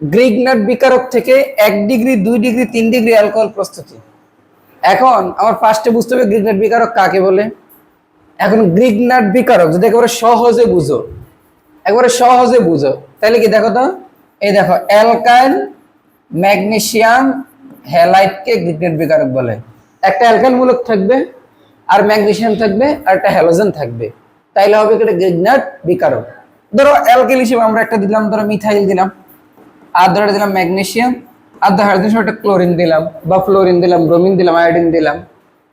Grignard বিকারক থেকে এক degree, দুই ডিগ্রি, তিন ডিগ্রি অ্যালকোহল প্রস্তুতি। এখন আমার ফার্স্টে বুঝতে হবে গ্রিগনাট বিকারক কাকে বলে। এখন গ্রিগনাট বিকারক যদি একেবারে সহজে বুঝো, একবারে সহজে বুঝো, তাহলে কি দেখো তো? এই দেখো, অ্যালকাইল, ম্যাগনেশিয়াম, হ্যালাইটকে গ্রিগনেট বিকারক বলে। একটা অ্যালকাইল মূলক থাকবে, আর ম্যাগনেসিয়াম থাকবে, আর একটা হ্যালোজেন থাকবে। তাইলে হবে এটা গ্রিগনেট বিকারক। ধরো অ্যালকাইল হিসেবে আমরা একটা দিলাম, ধরো মিথাইল দিলাম। আর দিলাম ম্যাগনেশিয়াম আর ধরো হাইড্রোজেন একটা ক্লোরিন দিলাম বা ফ্লোরিন দিলাম, ব্রোমিন দিলাম, আয়োডিন দিলাম।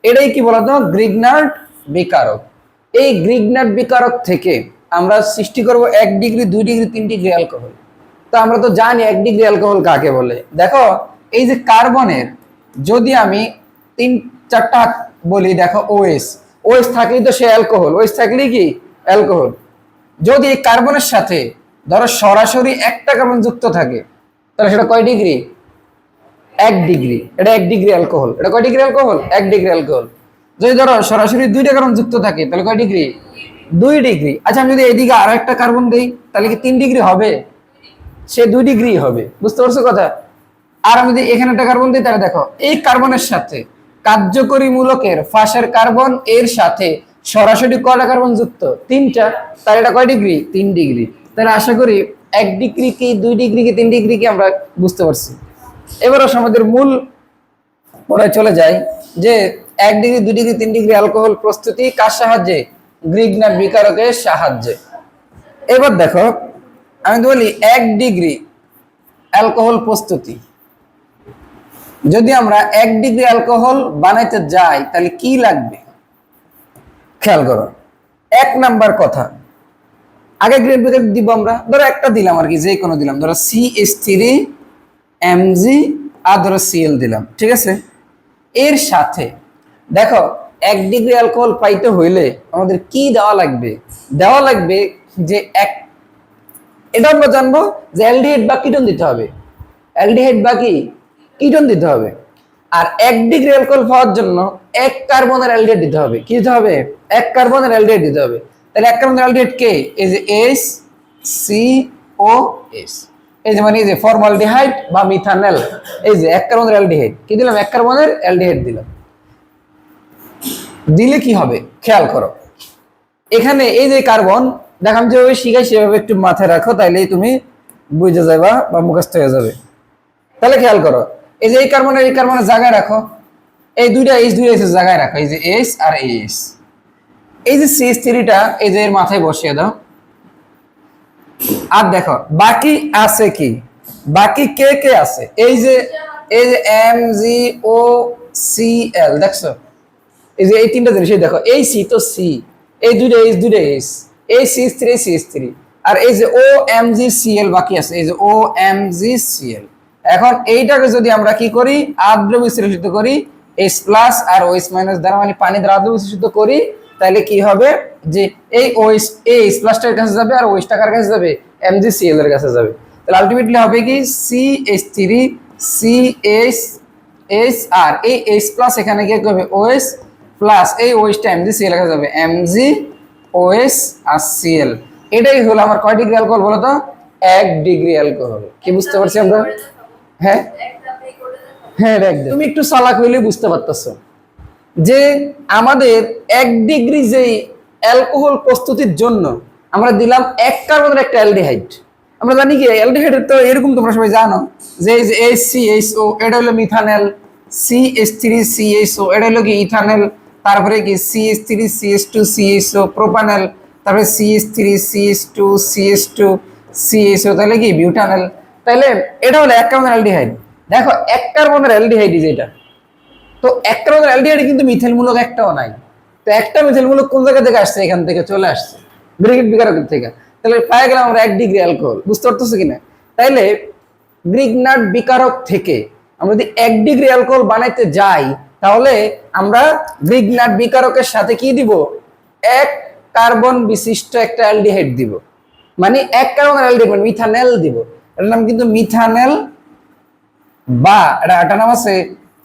এটাই কি বলতো? গ্রিগনাট বিকারক। এই গ্রিগনাট বিকারক থেকে আমরা সৃষ্টি করব এক ডিগ্রি, দুই ডিগ্রি, তিন ডিগ্রি অ্যালকোহল। তো আমরা তো জানি এক ডিগ্রি অ্যালকোহল কাকে বলে। দেখো, এই যে কার্বনের, যদি আমি তিন, চারটা বলি, দেখো ওএস ওএস থাকলেই তো সে অ্যালকোহল ওএস থাকলেই কি? অ্যালকোহল। যদি এই কার্বনের সাথে ধরো সরাসরি একটা কার্বন যুক্ত থাকে, তাহলে সেটা কয় ডিগ্রি এক ডিগ্রি এটা এক ডিগ্রি অ্যালকোহল এটা কয় ডিগ্রি অ্যালকোহল এক ডিগ্রি অ্যালকোহল যদি ধরো সরাসরি দুইটা কার্বন যুক্ত থাকে, তাহলে কয় ডিগ্রি দুই ডিগ্রি আচ্ছা আমি যদি এইদিকে আরও একটা কার্বন দিই, তাহলে কি তিন ডিগ্রি হবে? সে দুই ডিগ্রি হবে। বুঝতে পারছ কথা? আর আমি যদি এখানে একটা কার্বন দিই, তাহলে দেখো, এই কার্বনের সাথে কার্যকরী মূলকের ফাঁসের কার্বন এর সাথে সরাসরি কয়টা কার্বন যুক্ত? তিনটা। তাহলে এটা কয় ডিগ্রি তিন ডিগ্রি তাহলে আশা করি এক ডিগ্রি কি দুই ডিগ্রি কি তিন ডিগ্রি কি আমরা বুঝতে পারছি। এবার আসো আমাদের মূল পড়ায় চলে যায় যে এক ডিগ্রি দুই ডিগ্রি তিন ডিগ্রি অ্যালকোহল প্রস্তুতি কার সাহায্যে? গ্রিক না বিকারকের সাহায্যে? এবার দেখো, আমি তো বলি এক ডিগ্রি অ্যালকোহল প্রস্তুতি। যদি আমরা এক ডিগ্রি অ্যালকোহল বানাইতে যাই, তাহলে কি লাগবে? খেয়াল করো, এক নাম্বার কথা। আগে গ্রেড ব্রেকেট দিব আমরা। ধরো একটা দিলাম আর কি, যে কোনো দিলাম। ধরো সি এস থ্রি এমজি আর ধরো সিএল দিলাম, ঠিক আছে? এর সাথে, দেখো, এক ডিগ্রি অ্যালকোহল পাইতে হইলে আমাদের কি দেওয়া লাগবে? দেওয়া লাগবে যে এক, এটা আমরা জানব যে অ্যালডিহাইড বা কিটন দিতে হবে। অ্যালডিহাইড বা কি? কিটন দিতে হবে। আর এক ডিগ্রি অ্যালকোহল পাওয়ার জন্য এক কার্বনের অ্যালডিহাইড দিতে হবে। কি দিতে হবে? এক কার্বনের অ্যালডিহাইড দিতে হবে। তাহলে এক কার্বনের অ্যালডিহাইড কে? এই যে এস সি ও এস এই যে মানে এই যে ফর্মালডিহাইড বা মিথানেল এই যে এক কার্বনের অ্যালডিহাইড কি দিলাম? এক কার্বনের অ্যালডিহাইড দিলাম। দিলে কি হবে? খেয়াল করো। এখানে এই যে কার্বন, দেখাম যেভাবে শিখাই সেভাবে একটু মাথায় রাখো তাইলে তুমি বুঝে যাবা বা মুখস্থ হয়ে যাবে। তাহলে খেয়াল করো, এই যে এই কার্বনের এই কার্বনের জায়গায় রাখো। এই দুইটা এইচ দুইটা এইচ জায়গায় রাখো। এই যে এস আর এইচ এই যে সিএস থ্রিটা এই যে এর মাথায় বসিয়ে দাও। আর দেখো, বাকি আছে কি? বাকি কে কে আছে? এই যে এই যে এম জি ও সি এল দেখছ? এই যে এই তিনটা জিনিস দেখো। এই সি তো সি এই দুইটা এইচ দুইটা এইচ এই সিএস থ্রি সিএস থ্রি আর এই যে ও এম জি সি এল বাকি আছে। এই যে ও এম জি সি এল এখন এইটাকে যদি আমরা কি করি? আর্দ্র বিশ্লেষিত করি এইচ প্লাস আর ওএস মাইনাস দ্বারা মানে পানি দ্বারা আর্দ্র বিশ্লেষিত করি তাহলে কি হবে? যে এই ওএস এই এইচ প্লাসটার কাছে যাবে আর ওএস টাকার কাছে যাবে এমজি সি এল এর কাছে যাবে। তাহলে আলটিমেটলি হবে কি? C H three C H H আর এই এইচ প্লাস এখানে কি করবে ওএস প্লাস এই ওএসটা এমজি সি এল এর কাছে যাবে। এমজি ওএস আর সিএল এটাই হলো আমার কয় ডিগ্রি অ্যালকোহল বলো তো? এক ডিগ্রি অ্যালকোহল কি বুঝতে পারছি আমরা? হ্যাঁ হ্যাঁ একদম। তুমি একটু চালাক হইলে বুঝতে পারতেছো। যে আমাদের এক ডিগ্রি যেই অ্যালকোহল প্রস্তুতির জন্য আমরা দিলাম এক কার্বনের একটা অ্যালডিহাইড আমরা জানি কি অ্যালডিহাইডের তো এরকম তোমরা সবাই জানো যে এই যে এইচ সি এইচ ও এটা হলো methanol C H three C H O এটা হলো কি ইথানেল তারপরে কি C H three C H two C H O propanol তারপরে C H three C H two C H two C H O তাহলে কি বিউটানেল তাহলে এটা হলো এক কার্বনের অ্যালডিহাইড দেখো এক কার্বনের অ্যালডিহাইড যেটা তো এক কার্বনের অ্যালডিহাইড কিন্তু মিথেল মূলক একটাও নাই। তো একটা মিথেল মূলক কোন জায়গা থেকে আসছে? এখান থেকে চলে আসছে। ব্রিগেড বিকারক থেকে। তাহলে পাই গেলাম আমরা এক ডিগ্রি অ্যালকোহল বুঝতে পারতেছো কিনা? তাইলে গ্রিগনাট বিকারক থেকে আমরা যদি এক ডিগ্রি অ্যালকোহল বানাইতে যাই, তাহলে আমরা গ্রিগনাট বিকারকের সাথে কি দিব? এক কার্বন বিশিষ্ট একটা অ্যালডিহাইড দিব। মানে এক কার্বন অ্যালডিহাইড মিথানেল দিব। এটার নাম কিন্তু মিথানেল বা, এটা একটা নাম আছে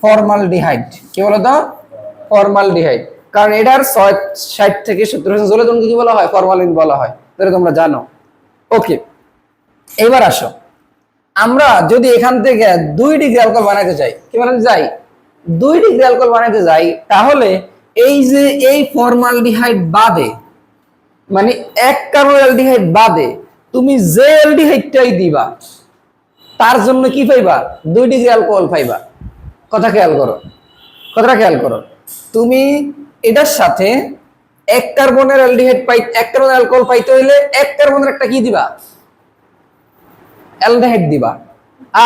ফর্মালডিহাইড কি বলতো? ফর্মালডিহাইড কারণ এটার ছয়, ষাট থেকে সত্তর পার্সেন্ট জলে তোমাকে কি বলা হয়? ফরমালিন বলা হয়। তাহলে তোমরা জানো। ওকে এবার আসো। আমরা যদি এখান থেকে দুই ডিগ্রি অ্যালকোহল বানাইতে চাই কি বানাইতে চাই দুই ডিগ্রি অ্যালকোহল বানাতে যাই, তাহলে এই যে এই ফর্মালডিহাইড বাদে মানে এক কার্বন অ্যালডিহাইড বাদে, তুমি যে অ্যালডিহাইডটাই দিবা, তার জন্য কি পাইবা? দুই ডিগ্রি অ্যালকোহল পাইবা। কথা খেয়াল করো। কথাটা খেয়াল করো। তুমি এটার সাথে এক কার্বনের অ্যালডিহাইড পাই, এক কার্বন অ্যালকোহল পাইতে হইলে এক কার্বনের একটা কি দিবা? অ্যালডিহাইড দিবা।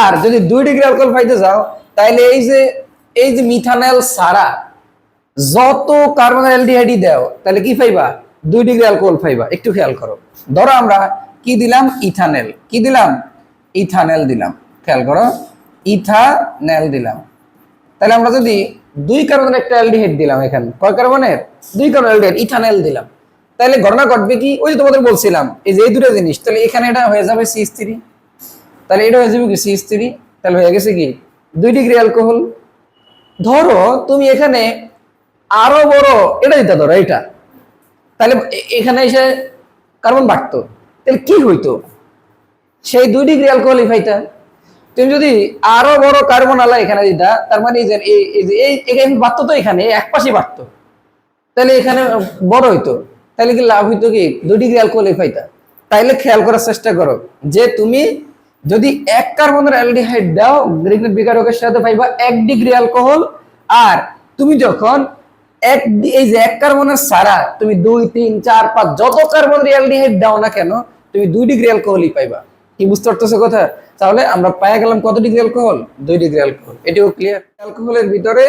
আর যদি দুই ডিগ্রি অ্যালকোহল পাইতে যাও তাহলে এই যে এই যে মিথানল সারা, যত কার্বন অ্যালডিহাইডই দাও তাহলে কি পাইবা? দুই ডিগ্রি অ্যালকোহল পাইবা। একটু খেয়াল করো। ধরো আমরা কি দিলাম? ইথানেল। কি দিলাম? ইথানেল দিলাম। খেয়াল করো। ইথানেল দিলাম। তাহলে আমরা যদি দুই কার্বনের একটা অ্যালডিহাইড দিলাম এখানে, কয় কার্বনের? দুই কার্বন অ্যালডিহাইড, ইথানেল দিলাম। তাহলে ঘটনা ঘটবে কি? ওই যে তোমাদের বলছিলাম, এই যে এই দুটো জিনিস, তাহলে এখানে এটা হয়ে যাবে সি থ্রি তাহলে এটা হয়ে যাবে কি সি থ্রি তাহলে হয়ে গেছে কি? দুই ডিগ্রি অ্যালকোহল। ধরো তুমি এখানে আরও বড়, এটা দিতে ধরো এটা তাহলে এখানে এসে কার্বন বাড়তো। তাহলে কি হইতো? সেই দুই ডিগ্রি অ্যালকোহল পাইতা তুমি যদি আরও বড় কার্বন আলা এখানে দিতা, তার মানে এই যে, এই- এখানে বাড়তো তো এখানে, এক পাশে বাড়তো। তাহলে এখানে বড় হইতো। তাহলে কি লাভ হইতো কি? দুই ডিগ্রি অ্যালকোহল পাইতা। তাইলে খেয়াল করার চেষ্টা করো যে তুমি যদি এক কার্বনের অ্যালডিহাইড দাও গ্রিগনেট বিকারকের সাথে পাইবা এক ডিগ্রি অ্যালকোহল আর তুমি যখন এক এই যে এক কার্বনের সারা, তুমি দুই, তিন, চার, পাঁচ, যত কার্বনের অ্যালডিহাইড দাও না কেন, তুমি দুই ডিগ্রি অ্যালকোহলই পাইবা। কি বুঝতে পারতেছো কথা? তাহলে আমরা পাইয়া গেলাম কত ডিগ্রি অ্যালকোহল? দুই ডিগ্রি অ্যালকোহল। এটিও ক্লিয়ার অ্যালকোহলের ভিতরে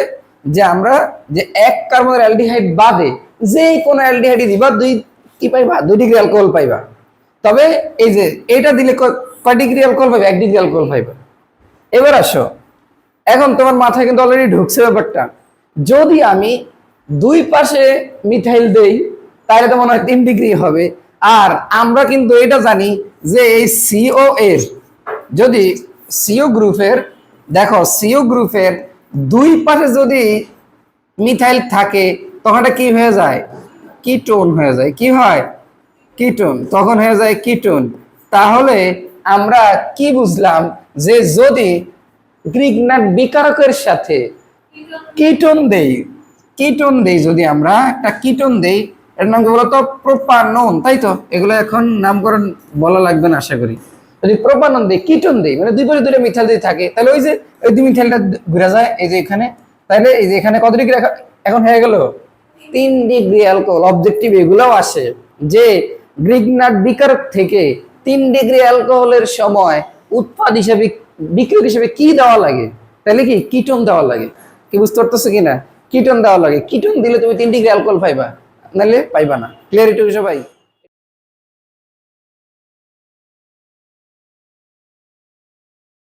যে আমরা যে এক কার্বনের অ্যালডিহাইড বাদে যে কোনো অ্যালডিহাইড দিবা, দুই কি পাইবা? দুই ডিগ্রি অ্যালকোহল পাইবা। তবে এই যে এটা দিলে কয় ডিগ্রি অ্যালকোহল পাইবা? এক ডিগ্রি অ্যালকোহল পাইবা। এবার আসো। এখন তোমার মাথায় কিন্তু অলরেডি ঢুকছে ব্যাপারটা। যদি আমি দুই পাশে মিথাইল দেই, তাহলে তো মনে হয় তিন ডিগ্রি হবে। আর আমরা কিন্তু এটা জানি যে এই সিও এর যদি সিও গ্রুপের, দেখো, সিও গ্রুপের দুই পাশে যদি মিথাইল থাকে তখন এটা কি হয়ে যায়? কিটোন হয়ে যায়। কি হয়? কিটোন। তখন হয়ে যায় কিটোন। তাহলে আমরা কি বুঝলাম যে যদি গ্রিগনাট বিকারকের সাথে কিটোন দেই কিটোন দেই যদি আমরা, একটা কিটোন দেই, এর নাম বলতো? প্রোপানন, তাই তো? এগুলো এখন নামকরণ বলা লাগবে না, আশা করি। যদি প্রোপানন কিটোন দেই মানে দুই পাশে দুটো মিথাইল দিয়ে থাকে, তাহলে ওই যে, ওই দুই মিথাইলটা ঘুরে যায়, এই যে এখানে, তাহলে এই যে এখানে কত ডিগ্রি এখন হয়ে গেল? তিন ডিগ্রি অ্যালকোহল, অবজেক্টিভ এগুলোও আসে, যে গ্রিগনাট বিকারক থেকে তিন ডিগ্রি অ্যালকোহলের সময় উৎপাদ হিসেবে বিক্রিয়ক হিসেবে কি দেওয়া লাগে? তাহলে কি? কিটোন দেওয়া লাগে। কি বুঝতে পারতেছো কিনা? কিটোন দেওয়া লাগে। কিটোন দিলে তুমি তিন ডিগ্রি অ্যালকোহল পাইবা, নাহলে পাইবা না। ক্লিয়ার একটু সবাই